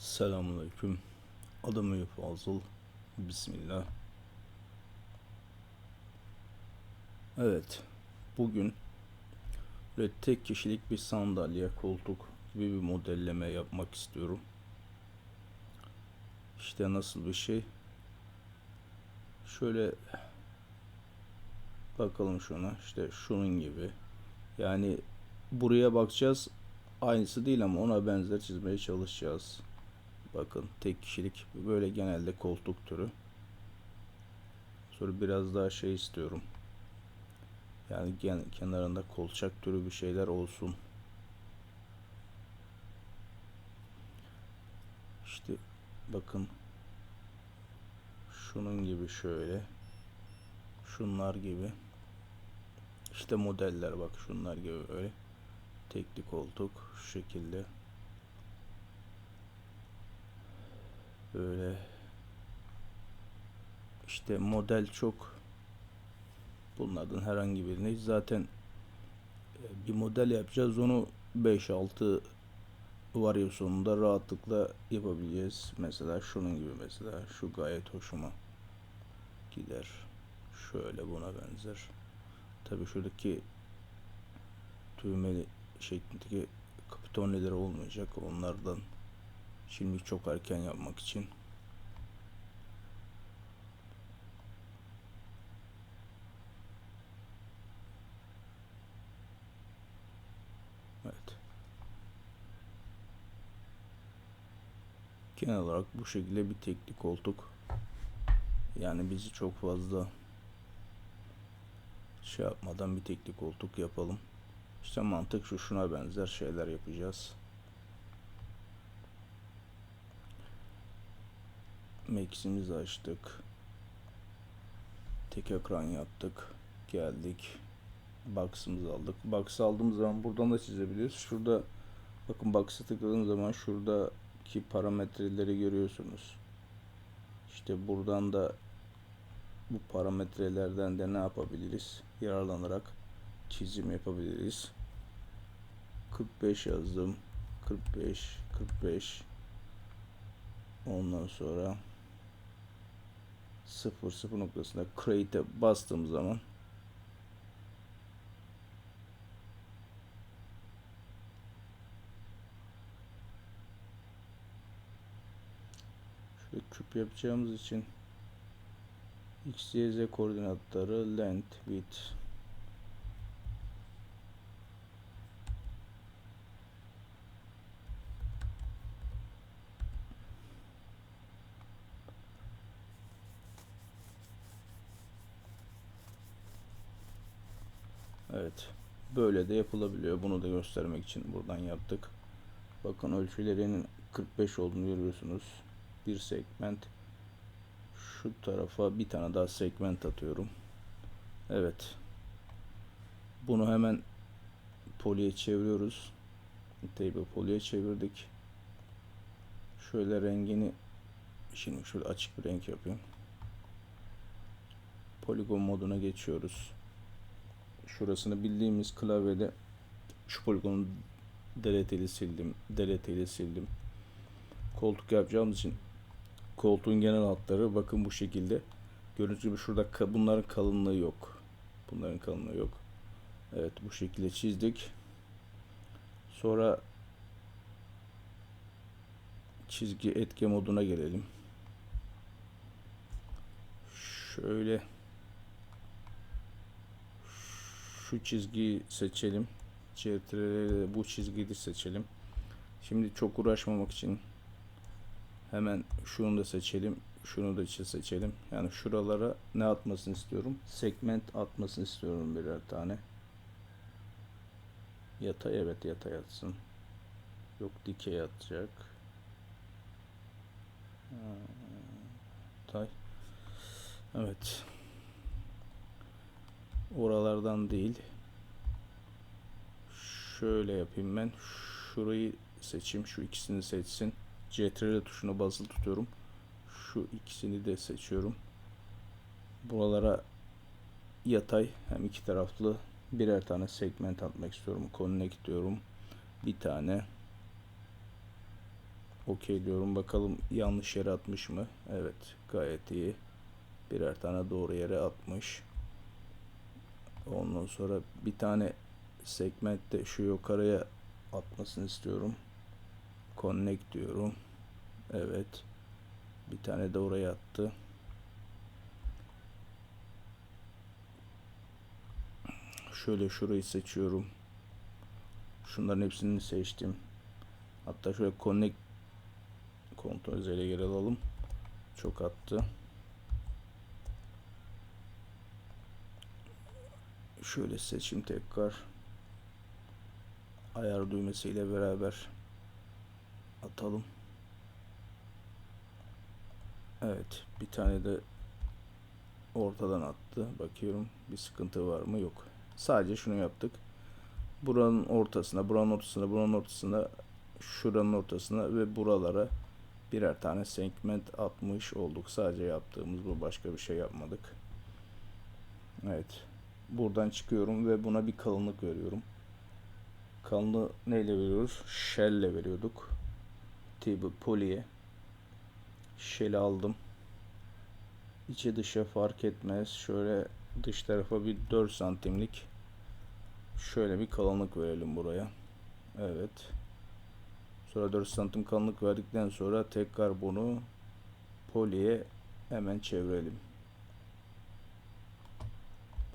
Selamünaleyküm. Adım Eyüp Fazıl. Bismillah. Evet. Bugün böyle tek kişilik bir sandalye, koltuk gibi bir modelleme yapmak istiyorum. İşte nasıl bir şey. Şöyle bakalım şuna. İşte şunun gibi. Yani buraya bakacağız. Aynısı değil ama ona benzer çizmeye çalışacağız. Bakın tek kişilik böyle genelde koltuk türü. Sonra biraz daha şey istiyorum. Yani gen, kenarında kolçak türü bir şeyler olsun. İşte bakın şunun gibi şöyle. Şunlar gibi. İşte modeller bak şunlar gibi böyle. Tekli koltuk şu şekilde. Böyle işte model çok bunlardan herhangi birini zaten e, bir model yapacağız onu 5-6 varyasyonunda rahatlıkla yapabileceğiz. Mesela şunun gibi mesela şu gayet hoşuma gider. Şöyle buna benzer. Tabii şuradaki düğmeli şeklindeki kapitonneleri olmayacak. Onlardan Şimdi çok erken yapmak için. Evet. Genel olarak bu şekilde bir tekli koltuk. Yani bizi çok fazla şey yapmadan bir tekli koltuk yapalım. İşte mantık şu şuna benzer şeyler yapacağız. Max'imizi açtık. Tek ekran yaptık. Geldik. Box'ımızı aldık. Box aldığımız zaman buradan da çizebiliyoruz. Şurada bakın box'a tıkladığım zaman şuradaki parametreleri görüyorsunuz. İşte buradan da bu parametrelerden de ne yapabiliriz? Yararlanarak çizim yapabiliriz. 45 yazdım. 45 45 Ondan sonra 0 0 noktasında create'e bastığım zaman şöyle küp yapacağımız için x, y, z koordinatları length, width Evet. Böyle de yapılabiliyor. Bunu da göstermek için buradan yaptık. Bakın ölçülerinin 45 olduğunu görüyorsunuz. Bir segment. Şu tarafa bir tane daha segment atıyorum. Evet. Bunu hemen poliye çeviriyoruz. Table poliye çevirdik. Şöyle rengini şimdi şöyle açık bir renk yapayım. Poligon moduna geçiyoruz şurasını bildiğimiz klavyede şu poligonu deleteli sildim. Deleteli sildim. Koltuk yapacağımız için koltuğun genel hatları bakın bu şekilde. Gördüğünüz gibi şurada bunların kalınlığı yok. Bunların kalınlığı yok. Evet bu şekilde çizdik. Sonra çizgi etke moduna gelelim. Şöyle şu çizgiyi seçelim. CTRL'de bu çizgiyi de seçelim. Şimdi çok uğraşmamak için hemen şunu da seçelim. Şunu da seçelim. Yani şuralara ne atmasını istiyorum? Segment atmasını istiyorum birer tane. Yatay evet yatay atsın. Yok dikey atacak. Tay. Evet oralardan değil. Şöyle yapayım ben. Şurayı seçeyim. Şu ikisini seçsin. CTRL tuşuna basılı tutuyorum. Şu ikisini de seçiyorum. Buralara yatay hem iki taraflı birer tane segment atmak istiyorum. Connect diyorum. Bir tane. Okey diyorum. Bakalım yanlış yere atmış mı? Evet gayet iyi. Birer tane doğru yere atmış. Ondan sonra bir tane segmentte şu yukarıya atmasını istiyorum. Connect diyorum. Evet. Bir tane de oraya attı. Şöyle şurayı seçiyorum. Şunların hepsini seçtim. Hatta şöyle connect kontrol ile geri alalım. Çok attı. Şöyle seçim tekrar. Ayar düğmesiyle beraber atalım. Evet, bir tane de ortadan attı. Bakıyorum bir sıkıntı var mı? Yok. Sadece şunu yaptık. Buranın ortasına, buranın ortasına, buranın ortasına, şuranın ortasına ve buralara birer tane segment atmış olduk. Sadece yaptığımız bu. Başka bir şey yapmadık. Evet. Buradan çıkıyorum ve buna bir kalınlık veriyorum. Kalınlığı neyle veriyoruz? Shell ile veriyorduk. Table poly'e. Shell'i aldım. İçe dışa fark etmez. Şöyle dış tarafa bir 4 santimlik şöyle bir kalınlık verelim buraya. Evet. Sonra 4 santim kalınlık verdikten sonra tekrar bunu poliye hemen çevirelim.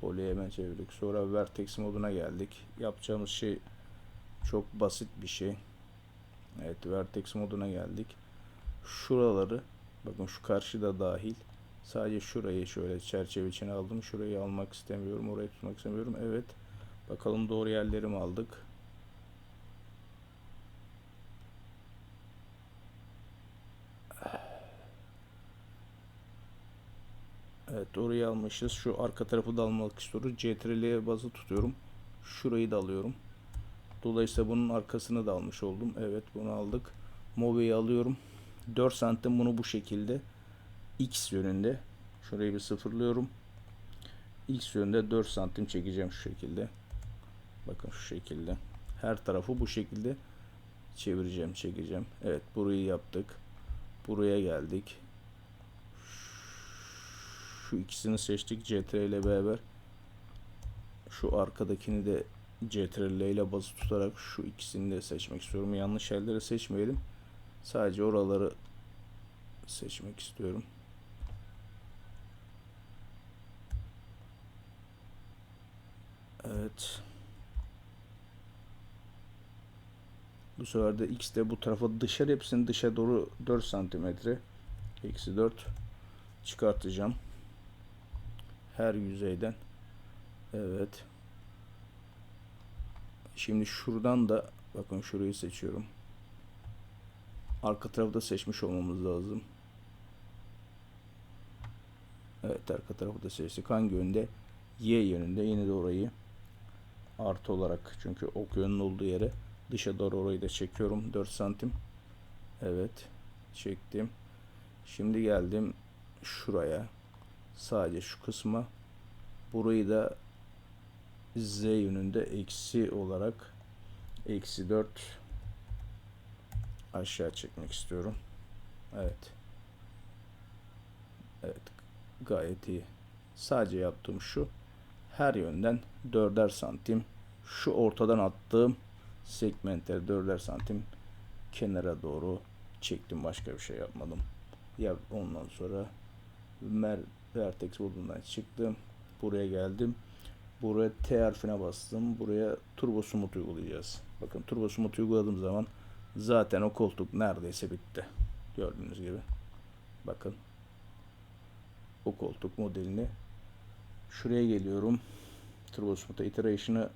Poliye hemen çevirdik. Sonra vertex moduna geldik. Yapacağımız şey çok basit bir şey. Evet vertex moduna geldik. Şuraları bakın şu karşıda dahil Sadece şurayı şöyle çerçeve içine aldım. Şurayı almak istemiyorum. Orayı tutmak istemiyorum. Evet. Bakalım doğru yerleri aldık? Evet orayı almışız. Şu arka tarafı da almak istiyoruz. CTRL'ye bazı tutuyorum. Şurayı da alıyorum. Dolayısıyla bunun arkasını da almış oldum. Evet bunu aldık. Move'yi alıyorum. 4 santim bunu bu şekilde X yönünde Şurayı bir sıfırlıyorum. X yönde 4 santim çekeceğim şu şekilde. Bakın şu şekilde. Her tarafı bu şekilde çevireceğim, çekeceğim. Evet, burayı yaptık. Buraya geldik. Şu ikisini seçtik CTRL ile beraber. Şu arkadakini de CTRL ile bazı tutarak şu ikisini de seçmek istiyorum. Yanlış yerleri seçmeyelim. Sadece oraları seçmek istiyorum. Evet. Bu sefer de x de bu tarafa dışarı hepsini dışa doğru 4 santimetre eksi 4 çıkartacağım. Her yüzeyden. Evet. Şimdi şuradan da bakın şurayı seçiyorum. Arka tarafı da seçmiş olmamız lazım. Evet arka tarafı da seçtik. Hangi yönde? Y yönünde. Yine de orayı artı olarak çünkü ok yönünün olduğu yere dışa doğru orayı da çekiyorum 4 santim evet çektim şimdi geldim şuraya sadece şu kısma. Burayı da z yönünde eksi olarak eksi 4 aşağı çekmek istiyorum. Evet. Evet gayet iyi. Sadece yaptığım şu. Her yönden 4'er santim şu ortadan attığım segmentleri 4'er santim kenara doğru çektim. Başka bir şey yapmadım. Ya ondan sonra mer vertex modundan çıktım. Buraya geldim. Buraya T harfine bastım. Buraya turbo smooth uygulayacağız. Bakın turbo smooth uyguladığım zaman zaten o koltuk neredeyse bitti. Gördüğünüz gibi. Bakın. O koltuk modelini Şuraya geliyorum. Turbo Smooth'a iteration'ı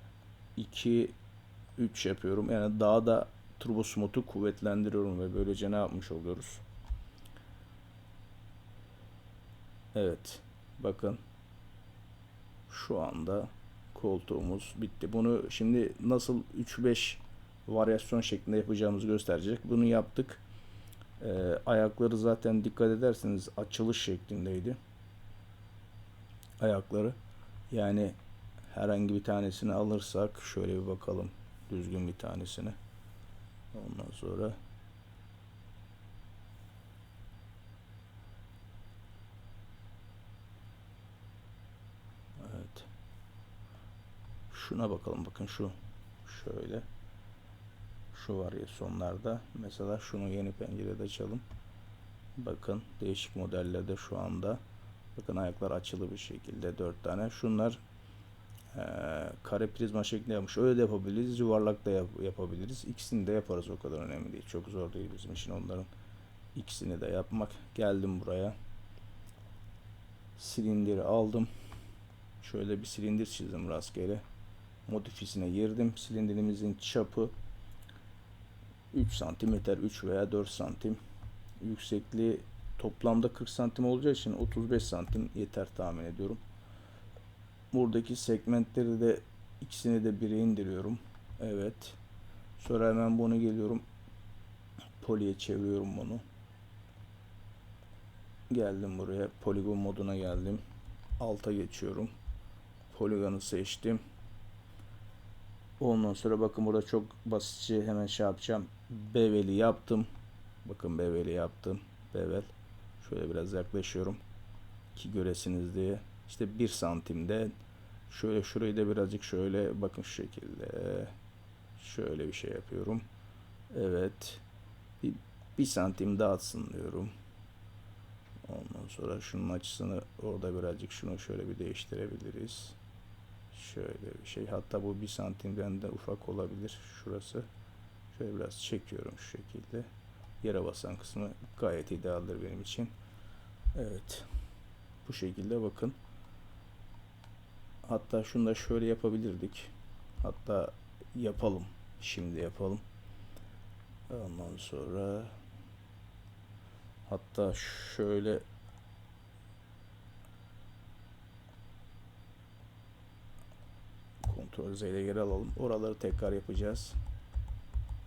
2 3 yapıyorum. Yani daha da Turbo Smooth'u kuvvetlendiriyorum ve böylece ne yapmış oluyoruz? Evet. Bakın. Şu anda koltuğumuz bitti. Bunu şimdi nasıl 3-5 varyasyon şeklinde yapacağımızı gösterecek. Bunu yaptık. Ee, ayakları zaten dikkat ederseniz açılış şeklindeydi ayakları. Yani herhangi bir tanesini alırsak şöyle bir bakalım düzgün bir tanesini. Ondan sonra Şuna bakalım bakın şu şöyle. Şu var ya sonlarda. Mesela şunu yeni pencerede açalım. Bakın değişik modellerde şu anda. Bakın ayaklar açılı bir şekilde dört tane. Şunlar eee, kare prizma şeklinde yapmış. Öyle de yapabiliriz. Yuvarlak da yap- yapabiliriz. İkisini de yaparız. O kadar önemli değil. Çok zor değil bizim için onların ikisini de yapmak. Geldim buraya. Silindiri aldım. Şöyle bir silindir çizdim rastgele. Modifisine girdim. Silindirimizin çapı 3 santim yeter. 3 veya 4 santim. Yüksekliği toplamda 40 santim olacağı için 35 santim yeter tahmin ediyorum. Buradaki segmentleri de ikisini de bire indiriyorum. Evet. Sonra hemen bunu geliyorum. Poliye çeviriyorum bunu. Geldim buraya. Poligon moduna geldim. Alta geçiyorum. Poligonu seçtim. Ondan sonra bakın burada çok basitçe hemen şey yapacağım. Beveli yaptım. Bakın beveli yaptım. Bevel. Şöyle biraz yaklaşıyorum. Ki göresiniz diye. İşte bir santimde şöyle şurayı da birazcık şöyle bakın şu şekilde şöyle bir şey yapıyorum. Evet. Bir, bir santim dağıtsın diyorum. Ondan sonra şunun açısını orada birazcık şunu şöyle bir değiştirebiliriz. Şöyle bir şey. Hatta bu bir santimden de ufak olabilir. Şurası. Şöyle biraz çekiyorum şu şekilde. Yere basan kısmı gayet idealdir benim için. Evet. Bu şekilde bakın. Hatta şunu da şöyle yapabilirdik. Hatta yapalım. Şimdi yapalım. Ondan sonra hatta şöyle Ctrl ile geri alalım. Oraları tekrar yapacağız.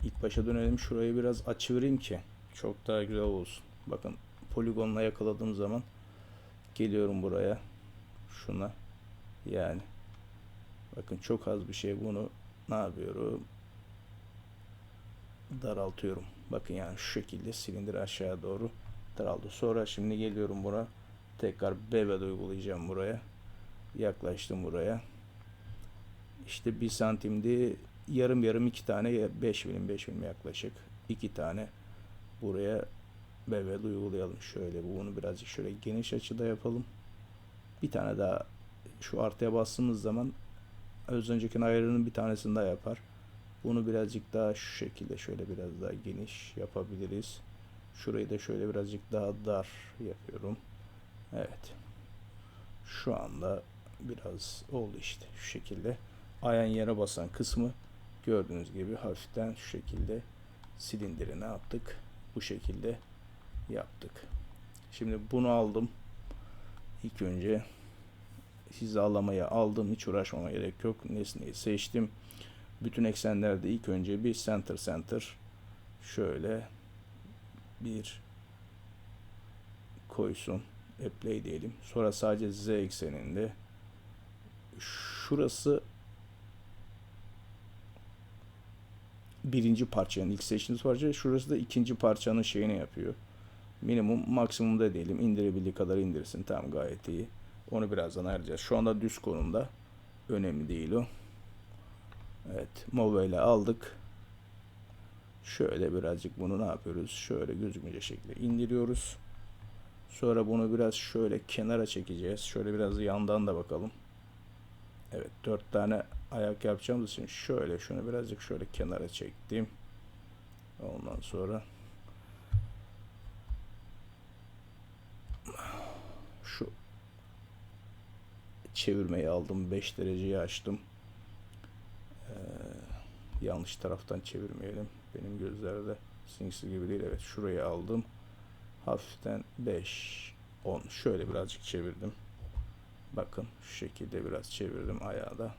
İlk başa dönelim. Şurayı biraz açıvereyim ki çok daha güzel olsun. Bakın poligonla yakaladığım zaman geliyorum buraya. Şuna. Yani bakın çok az bir şey bunu ne yapıyorum? Daraltıyorum. Bakın yani şu şekilde silindir aşağı doğru daraldı. Sonra şimdi geliyorum buna. Tekrar bevel uygulayacağım buraya. Yaklaştım buraya. İşte bir santimdi. Yarım yarım iki tane 5 milim 5 milim yaklaşık. iki tane buraya bevel uygulayalım. Şöyle bunu birazcık şöyle geniş açıda yapalım. Bir tane daha şu artıya bastığımız zaman az önceki ayarının bir tanesini daha yapar. Bunu birazcık daha şu şekilde şöyle biraz daha geniş yapabiliriz. Şurayı da şöyle birazcık daha dar yapıyorum. Evet. Şu anda biraz oldu işte şu şekilde. Ayağın yere basan kısmı gördüğünüz gibi hafiften şu şekilde silindiri ne yaptık? Bu şekilde yaptık. Şimdi bunu aldım. İlk önce hizalamaya aldım. Hiç uğraşmama gerek yok. Nesneyi seçtim. Bütün eksenlerde ilk önce bir center center şöyle bir koysun. Apply diyelim. Sonra sadece z ekseninde şurası birinci parçanın ilk seçtiğiniz parça. Şurası da ikinci parçanın şeyini yapıyor. Minimum maksimum da diyelim. indirebildiği kadar indirsin. Tamam gayet iyi. Onu birazdan ayarlayacağız. Şu anda düz konumda. Önemli değil o. Evet. Mova ile aldık. Şöyle birazcık bunu ne yapıyoruz? Şöyle gözükmeyecek şekilde indiriyoruz. Sonra bunu biraz şöyle kenara çekeceğiz. Şöyle biraz yandan da bakalım. Evet. Dört tane ayak yapacağımız için şöyle şunu birazcık şöyle kenara çektim. Ondan sonra şu çevirmeyi aldım. 5 dereceyi açtım. Ee, yanlış taraftan çevirmeyelim. Benim gözlerde sinsi gibi değil. Evet şurayı aldım. Hafiften 5 10 şöyle birazcık çevirdim. Bakın şu şekilde biraz çevirdim ayağı da.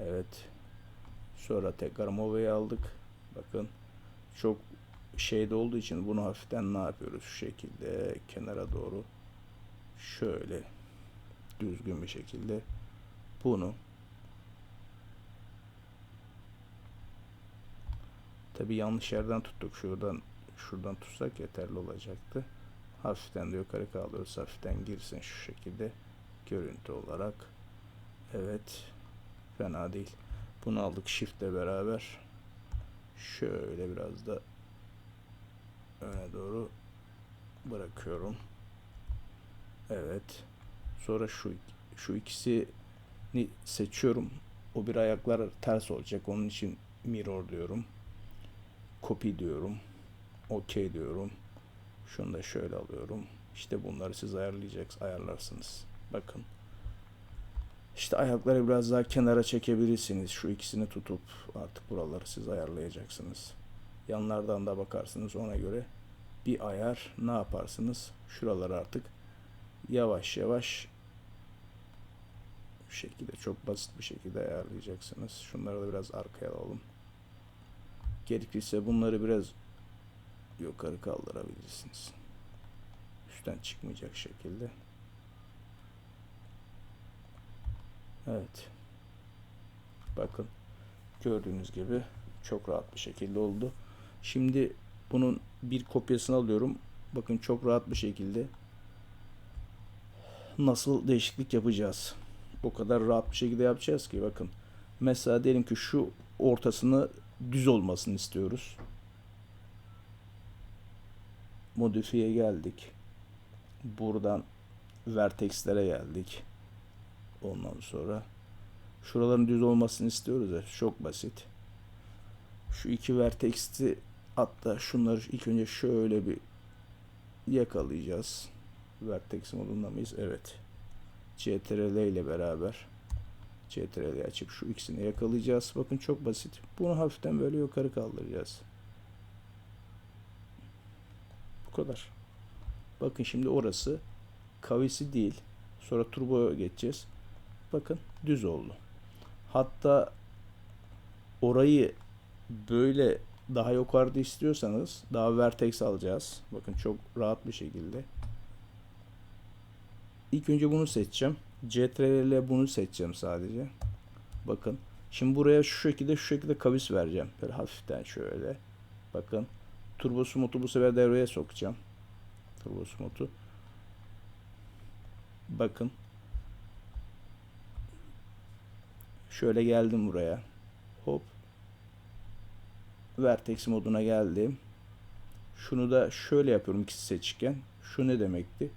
Evet. Sonra tekrar Mova'yı aldık. Bakın çok şeyde olduğu için bunu hafiften ne yapıyoruz? Şu şekilde kenara doğru şöyle düzgün bir şekilde bunu tabi yanlış yerden tuttuk. Şuradan şuradan tutsak yeterli olacaktı. Hafiften de yukarı kaldırıyoruz. Hafiften girsin şu şekilde görüntü olarak. Evet. Fena değil. Bunu aldık shift'le beraber. Şöyle biraz da öne doğru bırakıyorum. Evet. Sonra şu şu ikisini seçiyorum. O bir ayaklar ters olacak. Onun için mirror diyorum. Copy diyorum. OK diyorum. Şunu da şöyle alıyorum. İşte bunları siz ayarlayacaksınız, ayarlarsınız. Bakın. İşte ayakları biraz daha kenara çekebilirsiniz. Şu ikisini tutup artık buraları siz ayarlayacaksınız. Yanlardan da bakarsınız ona göre bir ayar ne yaparsınız? Şuraları artık yavaş yavaş şu şekilde çok basit bir şekilde ayarlayacaksınız. Şunları da biraz arkaya alalım. Gerekirse bunları biraz yukarı kaldırabilirsiniz. Üstten çıkmayacak şekilde. Evet. Bakın gördüğünüz gibi çok rahat bir şekilde oldu. Şimdi bunun bir kopyasını alıyorum. Bakın çok rahat bir şekilde nasıl değişiklik yapacağız. O kadar rahat bir şekilde yapacağız ki bakın. Mesela diyelim ki şu ortasını düz olmasını istiyoruz. Modifiye geldik. Buradan vertexlere geldik. Ondan sonra şuraların düz olmasını istiyoruz ya. Çok basit. Şu iki vertex'i hatta şunları ilk önce şöyle bir yakalayacağız. Vertex modunda mıyız? Evet. CTRL ile beraber CTRL'yi açıp şu ikisini yakalayacağız. Bakın çok basit. Bunu hafiften böyle yukarı kaldıracağız. Bu kadar. Bakın şimdi orası kavisi değil. Sonra turboya geçeceğiz. Bakın düz oldu. Hatta orayı böyle daha yukarıda istiyorsanız daha vertex alacağız. Bakın çok rahat bir şekilde. İlk önce bunu seçeceğim. CTRL ile bunu seçeceğim sadece. Bakın. Şimdi buraya şu şekilde şu şekilde kavis vereceğim. Böyle hafiften şöyle. Bakın. Turbo Smooth'u bu sefer devreye sokacağım. Turbo Smooth'u. Bakın. Şöyle geldim buraya. Hop. Vertex moduna geldim. Şunu da şöyle yapıyorum ikisi seçken. Şu ne demekti?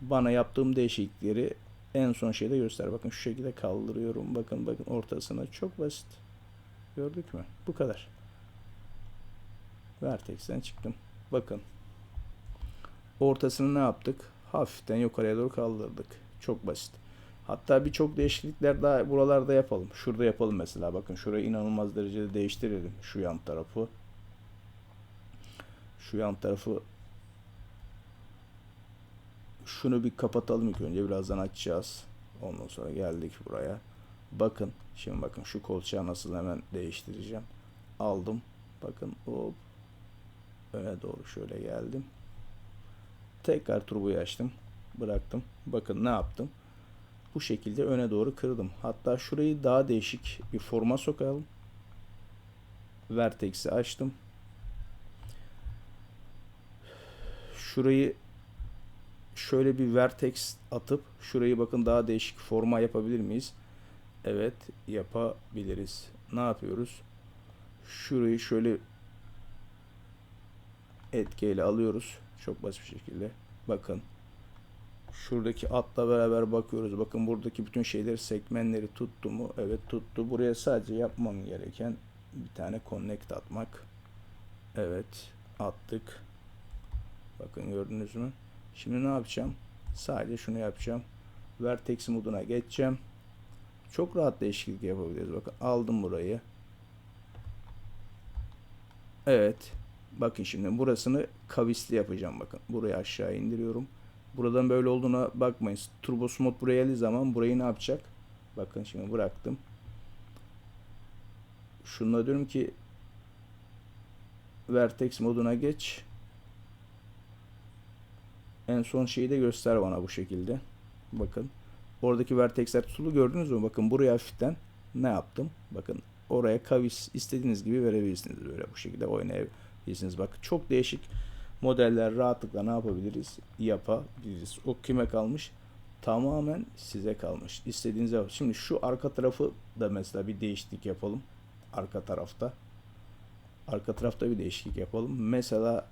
Bana yaptığım değişiklikleri en son şeyde göster. Bakın şu şekilde kaldırıyorum. Bakın bakın ortasına çok basit. Gördük mü? Bu kadar. Vertex'ten çıktım. Bakın. Ortasını ne yaptık? Hafiften yukarıya doğru kaldırdık. Çok basit. Hatta birçok değişiklikler daha buralarda yapalım. Şurada yapalım mesela. Bakın şurayı inanılmaz derecede değiştirelim. Şu yan tarafı. Şu yan tarafı şunu bir kapatalım ilk önce. Birazdan açacağız. Ondan sonra geldik buraya. Bakın. Şimdi bakın şu kolçağı nasıl hemen değiştireceğim. Aldım. Bakın hop. Öne doğru şöyle geldim. Tekrar turboyu açtım. Bıraktım. Bakın ne yaptım. Bu şekilde öne doğru kırdım. Hatta şurayı daha değişik bir forma sokalım. Vertex'i açtım. Şurayı şöyle bir vertex atıp şurayı bakın daha değişik forma yapabilir miyiz? Evet yapabiliriz. Ne yapıyoruz? Şurayı şöyle etkiyle alıyoruz. Çok basit bir şekilde. Bakın. Şuradaki atla beraber bakıyoruz. Bakın buradaki bütün şeyleri segmentleri tuttu mu? Evet tuttu. Buraya sadece yapmam gereken bir tane connect atmak. Evet attık. Bakın gördünüz mü? Şimdi ne yapacağım? Sadece şunu yapacağım. Vertex moduna geçeceğim. Çok rahat değişiklik yapabiliriz. Bakın aldım burayı. Evet. Bakın şimdi burasını kavisli yapacağım bakın. Burayı aşağı indiriyorum. Buradan böyle olduğuna bakmayın. Turbo Smooth buraya geldiği zaman burayı ne yapacak? Bakın şimdi bıraktım. Şununla diyorum ki Vertex moduna geç. En son şeyi de göster bana bu şekilde. Bakın. Oradaki vertexler tutulu gördünüz mü? Bakın buraya hafiften ne yaptım? Bakın oraya kavis istediğiniz gibi verebilirsiniz. Böyle bu şekilde oynayabilirsiniz. Bak çok değişik modeller rahatlıkla ne yapabiliriz? Yapabiliriz. O kime kalmış? tamamen size kalmış. İstediğiniz yapın. Şimdi şu arka tarafı da mesela bir değişiklik yapalım. Arka tarafta. Arka tarafta bir değişiklik yapalım. Mesela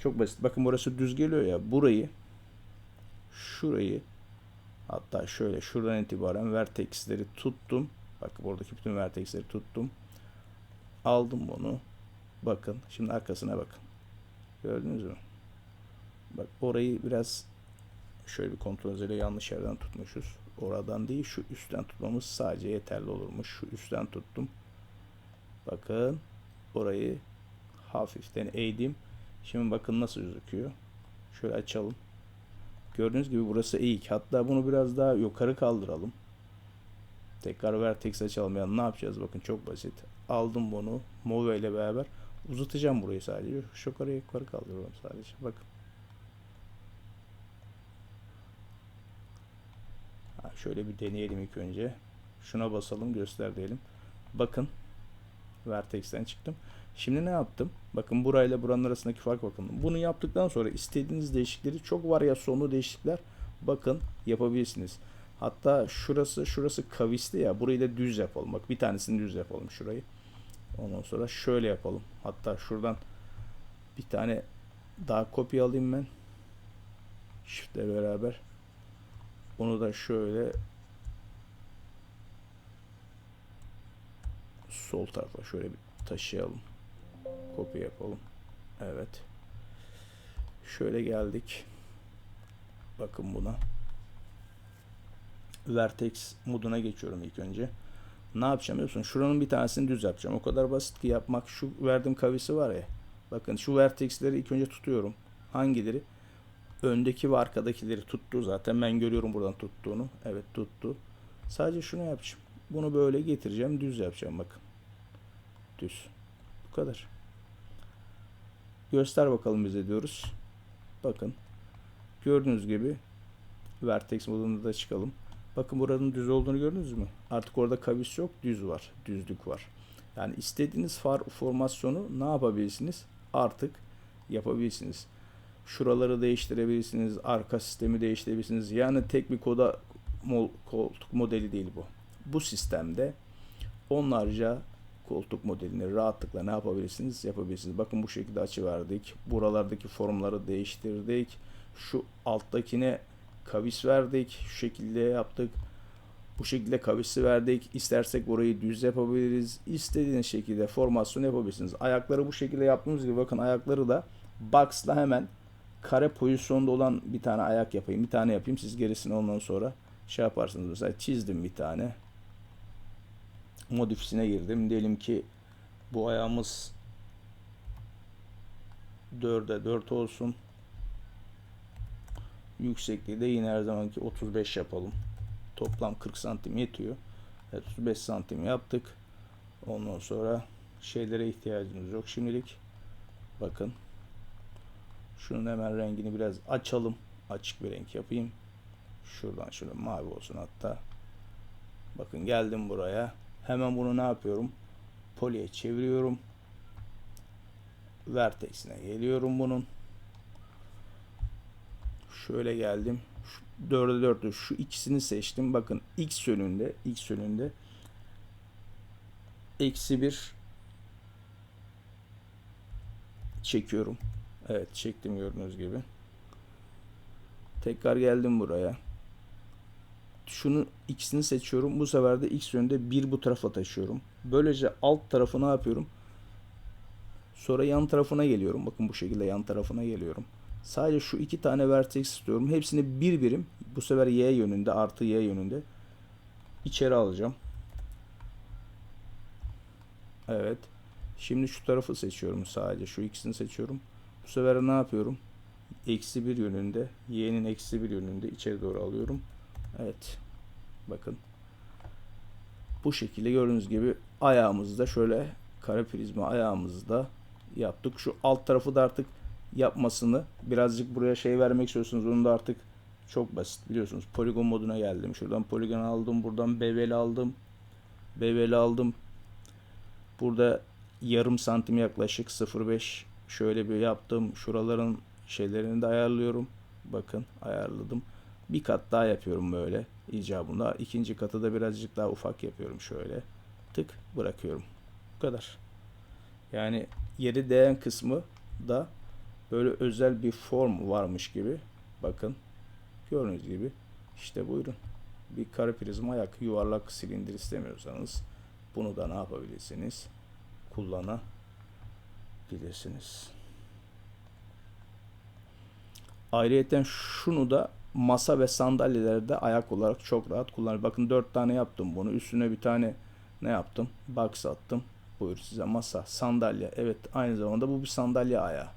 çok basit. Bakın burası düz geliyor ya. Burayı şurayı hatta şöyle şuradan itibaren vertexleri tuttum. Bak buradaki bütün vertexleri tuttum. Aldım bunu. Bakın. Şimdi arkasına bakın. Gördünüz mü? Bak orayı biraz şöyle bir kontrol yanlış yerden tutmuşuz. Oradan değil şu üstten tutmamız sadece yeterli olurmuş. Şu üstten tuttum. Bakın orayı hafiften eğdim. Şimdi bakın nasıl gözüküyor. Şöyle açalım. Gördüğünüz gibi burası eğik. Hatta bunu biraz daha yukarı kaldıralım. Tekrar vertex açalım. Yani ne yapacağız? Bakın çok basit. Aldım bunu. Move ile beraber uzatacağım burayı sadece. Şu yukarı kaldırıyorum sadece. Bakın. Ha, şöyle bir deneyelim ilk önce. Şuna basalım göster diyelim. Bakın. Vertex'ten çıktım. Şimdi ne yaptım? Bakın burayla buranın arasındaki fark bakın. Bunu yaptıktan sonra istediğiniz değişiklikleri çok varyasyonlu değişiklikler bakın yapabilirsiniz. Hatta şurası şurası kavisli ya burayı da düz yapalım. Bak bir tanesini düz yapalım şurayı. Ondan sonra şöyle yapalım. Hatta şuradan bir tane daha kopya alayım ben. Shift'le beraber. Bunu da şöyle sol tarafa şöyle bir taşıyalım. Kopya yapalım. Evet. Şöyle geldik. Bakın buna. Vertex moduna geçiyorum ilk önce. Ne yapacağım biliyorsun? Şuranın bir tanesini düz yapacağım. O kadar basit ki yapmak. Şu verdiğim kavisi var ya. Bakın şu vertexleri ilk önce tutuyorum. Hangileri? Öndeki ve arkadakileri tuttu zaten. Ben görüyorum buradan tuttuğunu. Evet tuttu. Sadece şunu yapacağım. Bunu böyle getireceğim. Düz yapacağım bakın. Düz. Bu kadar. Göster bakalım bize diyoruz. Bakın. Gördüğünüz gibi Vertex modunda da çıkalım. Bakın buranın düz olduğunu gördünüz mü? Artık orada kavis yok, düz var. Düzlük var. Yani istediğiniz far formasyonu ne yapabilirsiniz? Artık yapabilirsiniz. Şuraları değiştirebilirsiniz. Arka sistemi değiştirebilirsiniz. Yani tek bir koda koltuk modeli değil bu. Bu sistemde onlarca koltuk modelini rahatlıkla ne yapabilirsiniz? Yapabilirsiniz. Bakın bu şekilde açı verdik. Buralardaki formları değiştirdik. Şu alttakine kavis verdik. Şu şekilde yaptık. Bu şekilde kavisi verdik. İstersek burayı düz yapabiliriz. İstediğiniz şekilde formasyon yapabilirsiniz. Ayakları bu şekilde yaptığımız gibi bakın ayakları da box'la hemen kare pozisyonda olan bir tane ayak yapayım. Bir tane yapayım. Siz gerisini ondan sonra şey yaparsınız. Mesela çizdim bir tane. Modifisine girdim. Diyelim ki bu ayağımız 4'e 4 olsun. Yüksekliği de yine her zamanki 35 yapalım. Toplam 40 santim yetiyor. Evet, 35 santim yaptık. Ondan sonra şeylere ihtiyacımız yok şimdilik. Bakın. Şunun hemen rengini biraz açalım. Açık bir renk yapayım. Şuradan şöyle mavi olsun hatta. Bakın geldim buraya. Hemen bunu ne yapıyorum? Poliye çeviriyorum. Vertex'ine geliyorum bunun. Şöyle geldim. Şu 4'e 4'ü şu ikisini seçtim. Bakın x yönünde, x yönünde eksi 1 çekiyorum. Evet çektim gördüğünüz gibi. Tekrar geldim buraya. Şunu ikisini seçiyorum. Bu sefer de x yönünde bir bu tarafa taşıyorum. Böylece alt tarafı ne yapıyorum? Sonra yan tarafına geliyorum. Bakın bu şekilde yan tarafına geliyorum. Sadece şu iki tane vertex istiyorum. Hepsini bir birim bu sefer y yönünde artı y yönünde içeri alacağım. Evet. Şimdi şu tarafı seçiyorum sadece. Şu ikisini seçiyorum. Bu sefer ne yapıyorum? Eksi bir yönünde. Y'nin eksi bir yönünde içeri doğru alıyorum. Evet. Bakın. Bu şekilde gördüğünüz gibi ayağımızda şöyle kare prizma ayağımızda yaptık. Şu alt tarafı da artık yapmasını birazcık buraya şey vermek istiyorsunuz. Onu da artık çok basit biliyorsunuz. Poligon moduna geldim. Şuradan poligon aldım. Buradan bevel aldım. Bevel aldım. Burada yarım santim yaklaşık 0.5 şöyle bir yaptım. Şuraların şeylerini de ayarlıyorum. Bakın ayarladım. Bir kat daha yapıyorum böyle icabında. İkinci katı da birazcık daha ufak yapıyorum şöyle. Tık bırakıyorum. Bu kadar. Yani yeri değen kısmı da böyle özel bir form varmış gibi. Bakın. Gördüğünüz gibi. İşte buyurun. Bir kare prizma ayak yuvarlak silindir istemiyorsanız bunu da ne yapabilirsiniz? Kullanabilirsiniz. Ayrıyeten şunu da masa ve sandalyelerde ayak olarak çok rahat kullanır. Bakın dört tane yaptım bunu. Üstüne bir tane ne yaptım? Box attım. Buyur size masa, sandalye. Evet aynı zamanda bu bir sandalye ayağı.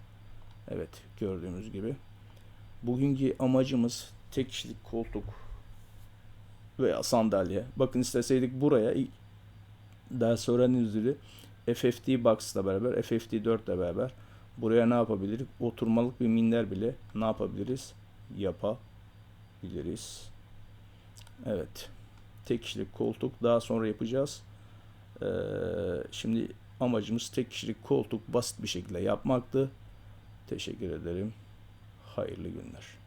Evet gördüğümüz gibi. Bugünkü amacımız tek kişilik koltuk veya sandalye. Bakın isteseydik buraya ders öğrenin üzere FFT Box'la beraber, FFT 4 ile beraber buraya ne yapabiliriz? Oturmalık bir minder bile ne yapabiliriz? Yapabiliriz. Evet. Tek kişilik koltuk daha sonra yapacağız. Ee, şimdi amacımız tek kişilik koltuk basit bir şekilde yapmaktı. Teşekkür ederim. Hayırlı günler.